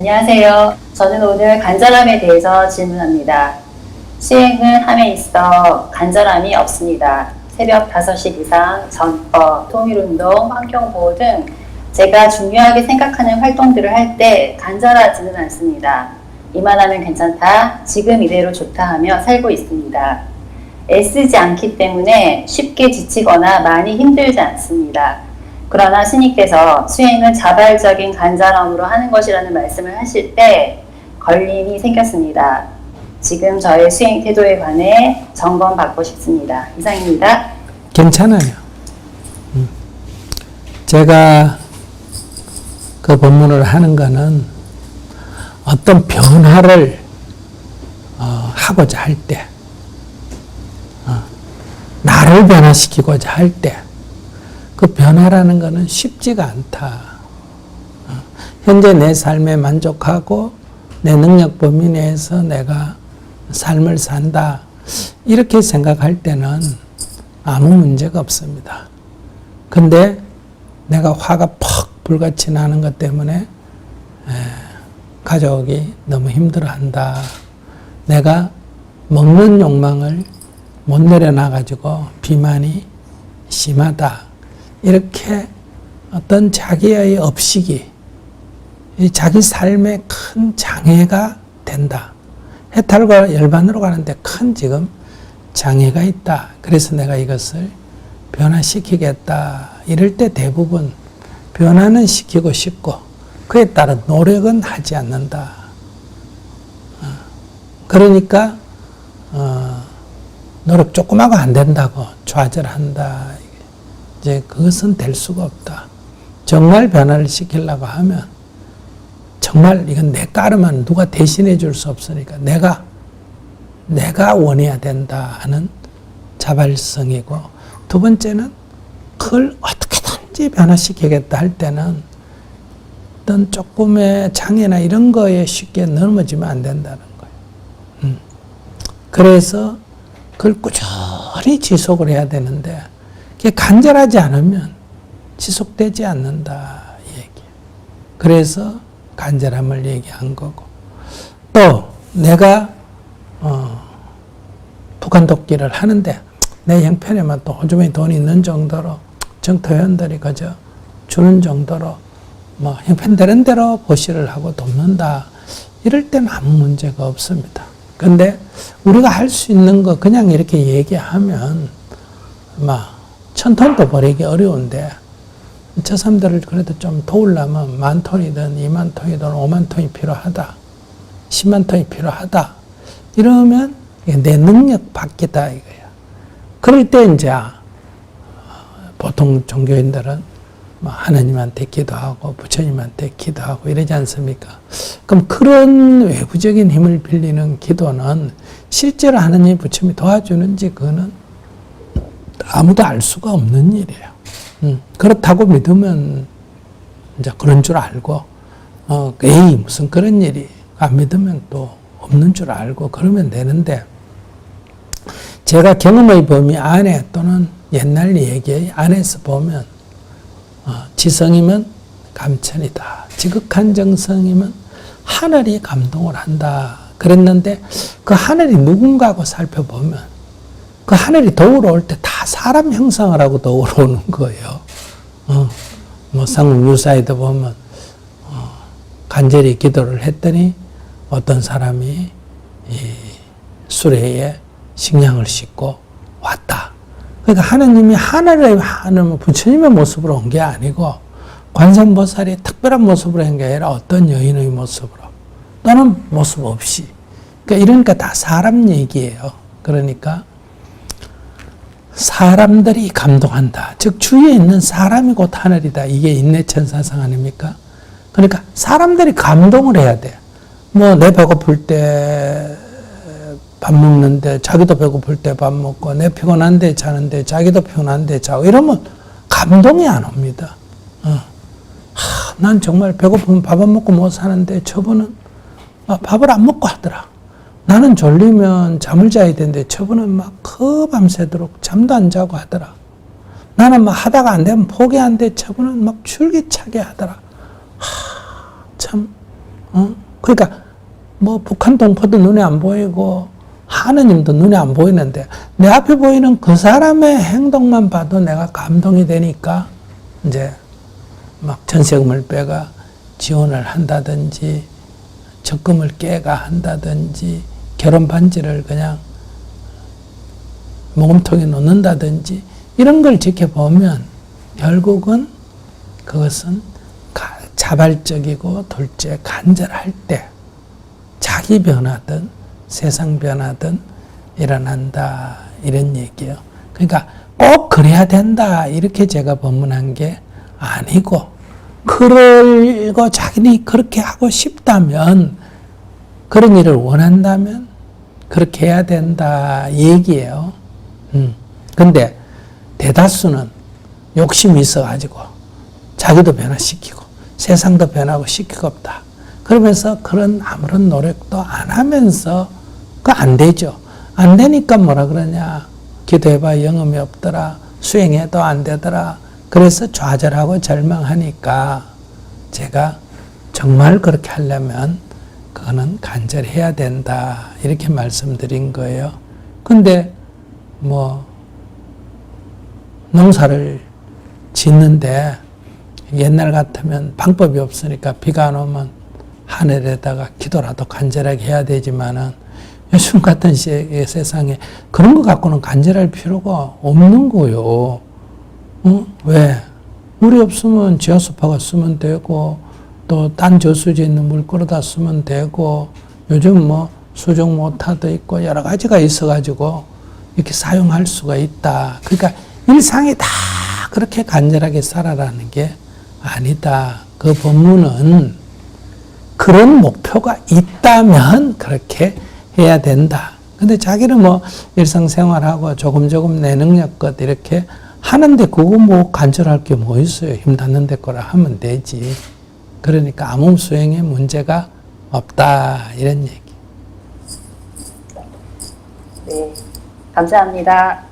안녕하세요. 저는 오늘 간절함에 대해서 질문합니다. 수행은 함에 있어 간절함이 없습니다. 새벽 5시 이상, 전법, 통일운동, 환경보호 등 제가 중요하게 생각하는 활동들을 할 때 간절하지는 않습니다. 이만하면 괜찮다, 지금 이대로 좋다 하며 살고 있습니다. 애쓰지 않기 때문에 쉽게 지치거나 많이 힘들지 않습니다. 그러나 스님께서 수행은 자발적인 간절함으로 하는 것이라는 말씀을 하실 때 걸림이 생겼습니다. 지금 저의 수행 태도에 관해 점검 받고 싶습니다. 이상입니다. 괜찮아요. 음. 제가 그 법문을 하는 거는 어떤 변화를 어, 하고자 할 때, 어, 나를 변화시키고자 할 때, 그 변화라는 것은 쉽지가 않다. 어, 현재 내 삶에 만족하고 내 능력 범위 내에서 내가 삶을 산다. 이렇게 생각할 때는 아무 문제가 없습니다. 근데 내가 화가 퍽 불같이 나는 것 때문에 에, 가족이 너무 힘들어한다. 내가 먹는 욕망을 못 내려놔가지고 비만이 심하다. 이렇게 어떤 자기의 업식이 이 자기 삶에 큰 장애가 된다. 해탈과 열반으로 가는데 큰 지금 장애가 있다. 그래서 내가 이것을 변화시키겠다. 이럴 때 대부분 변화는 시키고 싶고 그에 따른 노력은 하지 않는다. 어, 그러니까 어, 노력 조금 하고 안 된다고 좌절한다. 이제 그것은 될 수가 없다. 정말 변화를 시키려고 하면 정말 이건 내 까르만 누가 대신해 줄 수 없으니까 내가 내가 원해야 된다 하는 자발성이고 두 번째는 그걸 어떻게든지 변화시키겠다 할 때는 어떤 조금의 장애나 이런 거에 쉽게 넘어지면 안 된다는 거예요. 음. 그래서 그걸 꾸준히 지속을 해야 되는데 간절하지 않으면 지속되지 않는다 이 얘기예요. 그래서 간절함을 얘기한 거고 또 내가 어, 북한독기를 하는데 내 형편에만 또 호주머니 돈이 있는 정도로 정토회원들이 그저 주는 정도로 뭐 형편되는 대로 보시를 하고 돕는다. 이럴 때는 아무 문제가 없습니다. 근데 우리가 할 수 있는 거 그냥 이렇게 얘기하면 막 천톤도 버리기 어려운데 저 사람들을 그래도 좀 도우려면 만 톤이든 이만 톤이든 오만 톤이 필요하다. 10만 톤이 필요하다. 이러면 내 능력 밖이다 이거야. 그럴 때 이제 보통 종교인들은 뭐 하나님한테 기도하고 부처님한테 기도하고 이러지 않습니까? 그럼 그런 외부적인 힘을 빌리는 기도는 실제로 하나님 부처님이 도와주는지 그거는 아무도 알 수가 없는 일이에요. 음, 그렇다고 믿으면 이제 그런 줄 알고 어, 에이 무슨 그런 일이 안 믿으면 또 없는 줄 알고 그러면 되는데 제가 경험의 범위 안에 또는 옛날 얘기 안에서 보면 어, 지성이면 감천이다. 지극한 정성이면 하늘이 감동을 한다. 그랬는데 그 하늘이 누군가고 살펴보면 그 하늘이 도우러 올 때 다 사람 형상을 하고 도우러 오는 거예요. 어, 뭐 상국 유사에도 보면 어, 간절히 기도를 했더니 어떤 사람이 이 수레에 식량을 싣고 왔다. 그러니까 하나님이 하늘의 하늘 부처님의 모습으로 온 게 아니고 관세음보살이 특별한 모습으로 한 게 아니라 어떤 여인의 모습으로 또는 모습 없이 그러니까 이러니까 다 사람 얘기예요. 그러니까 사람들이 감동한다. 즉 주위에 있는 사람이 곧 하늘이다. 이게 인내천사상 아닙니까? 그러니까 사람들이 감동을 해야 돼. 뭐 내 배고플 때 밥 먹는데 자기도 배고플 때 밥 먹고 내 피곤한데 자는데 자기도 피곤한데 자고 이러면 감동이 안 옵니다. 어. 하, 난 정말 배고프면 밥 안 먹고 못 사는데 저분은 아, 밥을 안 먹고 하더라. 나는 졸리면 잠을 자야 되는데 저분은 막 그 밤새도록 잠도 안 자고 하더라. 나는 막 하다가 안 되면 포기한데 저분은 막 줄기차게 하더라. 하, 참 어? 그러니까 뭐 북한 동포도 눈에 안 보이고 하느님도 눈에 안 보이는데 내 앞에 보이는 그 사람의 행동만 봐도 내가 감동이 되니까 이제 막 전세금을 빼가 지원을 한다든지 적금을 깨가 한다든지 결혼 반지를 그냥 모금통에 놓는다든지 이런 걸 지켜보면 결국은 그것은 가- 자발적이고 둘째 간절할 때 자기 변화든 세상 변화든 일어난다 이런 얘기예요. 그러니까 꼭 그래야 된다 이렇게 제가 법문한 게 아니고 그러고 자기니 그렇게 하고 싶다면 그런 일을 원한다면 그렇게 해야 된다 얘기예요. 음. 근데 대다수는 욕심이 있어가지고 자기도 변화시키고 세상도 변하고 시키고 없다. 그러면서 그런 아무런 노력도 안 하면서 그 안 되죠. 안 되니까 뭐라 그러냐. 기도해봐 영음이 없더라. 수행해도 안 되더라. 그래서 좌절하고 절망하니까 제가 정말 그렇게 하려면 그거는 간절해야 된다. 이렇게 말씀드린 거예요. 근데 뭐 농사를 짓는데 옛날 같으면 방법이 없으니까 비가 안 오면 하늘에다가 기도라도 간절하게 해야 되지만은 요즘 같은 시- 세상에 그런 거 갖고는 간절할 필요가 없는 거요. 어? 왜? 물이 없으면 지하수파가 쓰면 되고 또 딴 저수지에 있는 물 끌어다 쓰면 되고 요즘 뭐 수중 모타도 있고 여러 가지가 있어가지고 이렇게 사용할 수가 있다. 그러니까 일상이 다 그렇게 간절하게 살아라는 게 아니다. 그 법문은 그런 목표가 있다면 그렇게 해야 된다. 근데 자기는 뭐 일상생활하고 조금 조금 내 능력껏 이렇게 하는데 그거 뭐 간절할 게 뭐 있어요. 힘 닿는 데 거라 하면 되지. 그러니까 아무 수행에 문제가 없다. 이런 얘기. 네, 감사합니다.